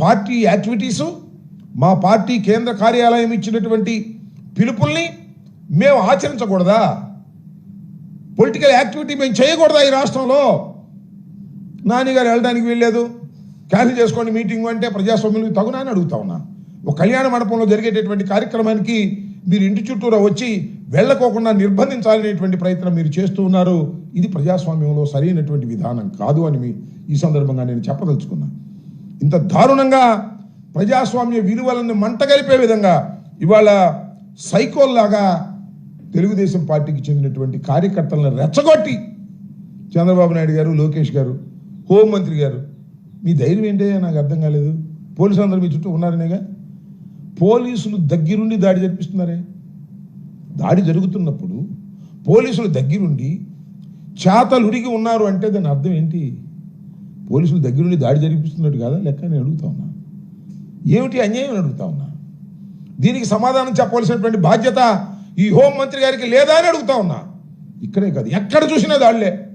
Party activities మా party కేంద్ర కార్యాలయం ఇచ్చినటువంటి పిలుపుల్ని మేము ఆచరించకూడదా? పొలిటికల్ యాక్టివిటీ మేము చేయకూడదా ఈ రాష్ట్రంలో? నాన్నగారు వెళ్ళడానికి వీల్లేదు. క్యాన్సిల్ చేసుకోండి మీటింగ్ అంటే ప్రజాస్వామ్యం తగునా అని అడుగుతా ఉన్నా. ఒక కళ్యాణ మండపంలో జరిగేటటువంటి కార్యక్రమానికి మీరు ఇంటి చుట్టూరా వచ్చి వెళ్ళకోకుండా నిర్బంధించాలనేటువంటి ప్రయత్నం మీరు చేస్తూ ఉన్నారు. ఇది ప్రజాస్వామ్యంలో సరైనటువంటి విధానం కాదు అని మీ ఈ సందర్భంగా నేను చెప్పదలుచుకున్నాను ఇంత దారుణంగా ప్రజాస్వామ్య విలువలను మంటగలిపే విధంగా ఇవాళ సైకోల్లాగా తెలుగుదేశం పార్టీకి చెందినటువంటి కార్యకర్తలను రెచ్చగొట్టి చంద్రబాబు నాయుడు గారు లోకేష్ గారు హోంమంత్రి గారు మీ ధైర్యం ఏంటే? నాకు అర్థం కాలేదు. పోలీసులు అందరూ మీ చుట్టూ ఉన్నారనేగా? పోలీసులు దగ్గరుండి దాడి జరిపిస్తున్నారే? దాడి జరుగుతున్నప్పుడు పోలీసులు దగ్గరుండి చేతలుడిగి ఉన్నారు అంటే దాని అర్థం ఏంటి? పోలీసులు దగ్గరుండి దాడి జరిపిస్తున్నట్టు కాదా? లెక్క నేను అడుగుతా ఉన్నా. ఏమిటి అన్యాయం అని అడుగుతా ఉన్నా. దీనికి సమాధానం చెప్పవలసినటువంటి బాధ్యత ఈ హోం మంత్రి గారికి లేదా అని అడుగుతా ఉన్నా. ఇక్కడే కాదు ఎక్కడ చూసినా దాడులే.